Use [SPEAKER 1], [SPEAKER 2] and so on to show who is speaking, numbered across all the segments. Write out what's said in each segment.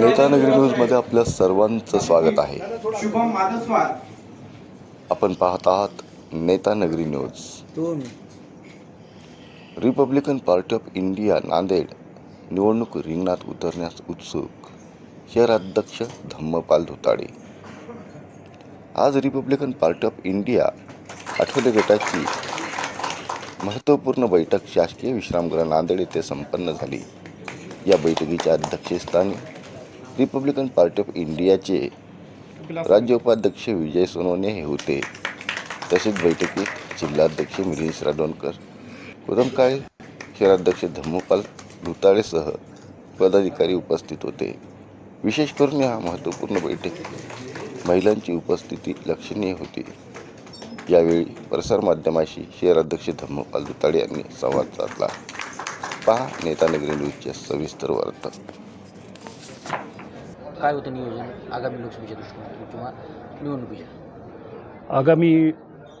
[SPEAKER 1] नेतानगरी न्यूजमध्ये आपल्या सर्वांचं स्वागत आहे.
[SPEAKER 2] शुभम माधस्वार
[SPEAKER 1] आपण पाहत आहात Netanagari news. Republican Party of India Nanded निवडणूक रिंगणात उतरण्यास उत्सुक. शहराध्यक्ष धम्मपाल धुताडे. आज Republican Party of India Athawale गटाची महत्त्वपूर्ण बैठक शासकीय विश्रामगृह नांदेड येथे संपन्न झाली. या बैठकीच्या अध्यक्षस्थानी रिपब्लिकन पार्टी ऑफ इंडियाचे राज्य उपाध्यक्ष विजय सोनवणे हे होते. तसेच बैठकीत जिल्हाध्यक्ष मिलिंद राडोणकर कुदम काळे शहराध्यक्ष धम्मपाल धुताळेसह पदाधिकारी उपस्थित होते. विशेष करून या महत्त्वपूर्ण बैठक महिलांची उपस्थिती लक्षणीय होती. यावेळी प्रसारमाध्यमाशी शहराध्यक्ष धम्मपाल धुताळे यांनी संवाद साधला. पहा नेतानगरी न्यूजचे सविस्तर वार्ता
[SPEAKER 3] काय होतं नियोजन आगामी लोकसभेच्या दृष्टीकोनातून किंवा निवडणुकीच्या?
[SPEAKER 4] आगामी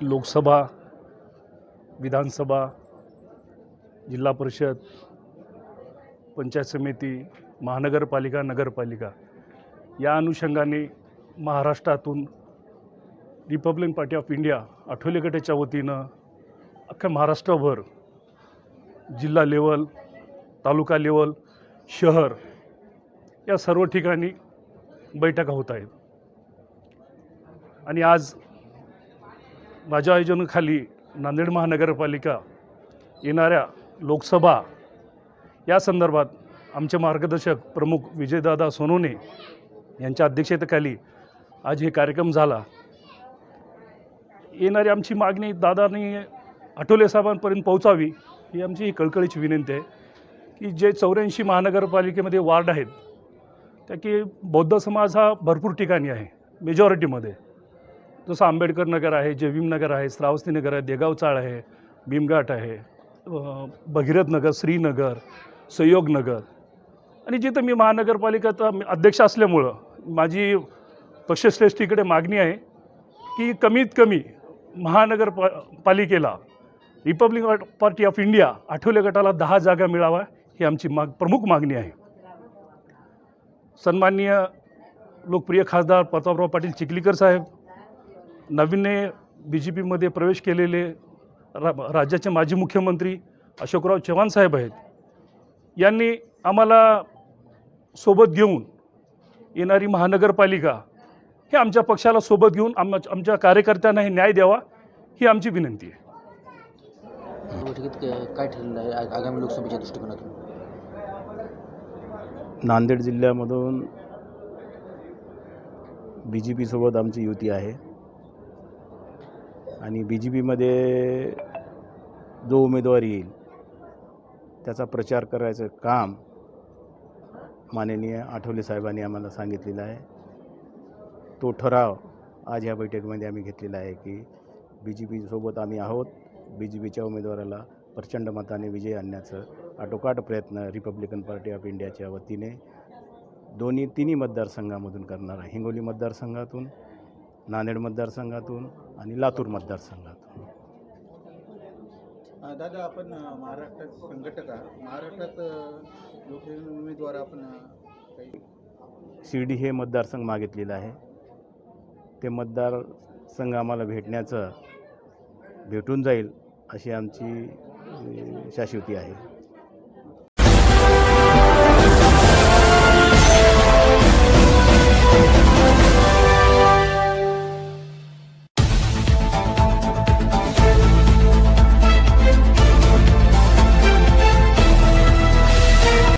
[SPEAKER 4] लोकसभा विधानसभा जिल्हा परिषद पंचायत समिती महानगरपालिका नगरपालिका या अनुषंगाने महाराष्ट्रातून Republican Party of India Athawale गटाच्या वतीनं अख्ख्या महाराष्ट्रभर जिल्हा लेवल तालुका लेवल शहर या सर्व ठिकाणी बैठका होत आहेत. आणि आज माझ्या आयोजनाखाली नांदेड महानगरपालिका येणाऱ्या लोकसभा या संदर्भात आमचे मार्गदर्शक प्रमुख विजयदादा सोनोने यांच्या अध्यक्षतेखाली आज हे कार्यक्रम झाला. येणारी आमची मागणी दादांनी आठवले साहेबांपर्यंत पोहोचावी. ही आमची ही कळकळीची विनंती आहे की जे चौऱ्याऐंशी महानगरपालिकेमध्ये वार्ड आहेत त्या की बौद्ध समाज हा भरपूर ठिकाणी आहे मेजॉरिटीमध्ये जसं आंबेडकर नगर आहे जयभीम नगर आहे श्रावस्ती नगर आहे देगाव चाळ आहे भीमघाट आहे भगीरथ नगर श्रीनगर सहयोग नगर. आणि जिथं मी महानगरपालिकेचा अध्यक्ष असल्यामुळं माझी पक्षश्रेष्ठीकडे मागणी आहे की कमीत कमी महानगर पा पालिकेला republic party of India Athawale गटाला दहा जागा मिळावा ही आमची माग प्रमुख मागणी आहे. सन्माननीय लोकप्रिय खासदार प्रतापराव पाटील चिखलीकर साहेब नवीनने बी जे पीमध्ये प्रवेश केलेले रा राज्याचे माजी मुख्यमंत्री अशोकराव चव्हाण साहेब आहेत. यांनी आम्हाला सोबत घेऊन येणारी महानगरपालिका हे आमच्या पक्षाला सोबत घेऊन आम आमच्या कार्यकर्त्यांना हे न्याय द्यावा ही आमची विनंती आहे.
[SPEAKER 3] बैठकीत काय ठरलेलं आहे? आगामी लोकसभेच्या दृष्टिकोनातून?
[SPEAKER 5] नांदेड जिल्ह्यामधून बी जे पीसोबत आमची युती आहे. आणि बी जे पीमध्ये जो उमेदवार येईल त्याचा प्रचार करायचं काम माननीय आठवले साहेबांनी आम्हाला सांगितलेलं आहे. तो ठराव आज ह्या बैठकीमध्ये आम्ही घेतलेला आहे की बी जे पीसोबत आम्ही आहोत. बी जे पीच्या उमेदवाराला प्रचंड मताने विजय आणण्याचं आटोकाट प्रयत्न रिपब्लिकन पार्टी ऑफ इंडियाच्या वतीने दोन्ही तिन्ही मतदारसंघामधून करणार आहे. हिंगोली मतदारसंघातून नांदेड मतदारसंघातून आणि लातूर मतदारसंघातून.
[SPEAKER 2] दादा आपण महाराष्ट्रात संघटक महाराष्ट्रात लोकसभा उमेदवार आपण
[SPEAKER 5] शिर्डी हे मतदारसंघ मागितलेलं आहे. ते मतदारसंघ आम्हाला भेटण्याचं भेटून जाईल अशी आमची शाश्वती आहे.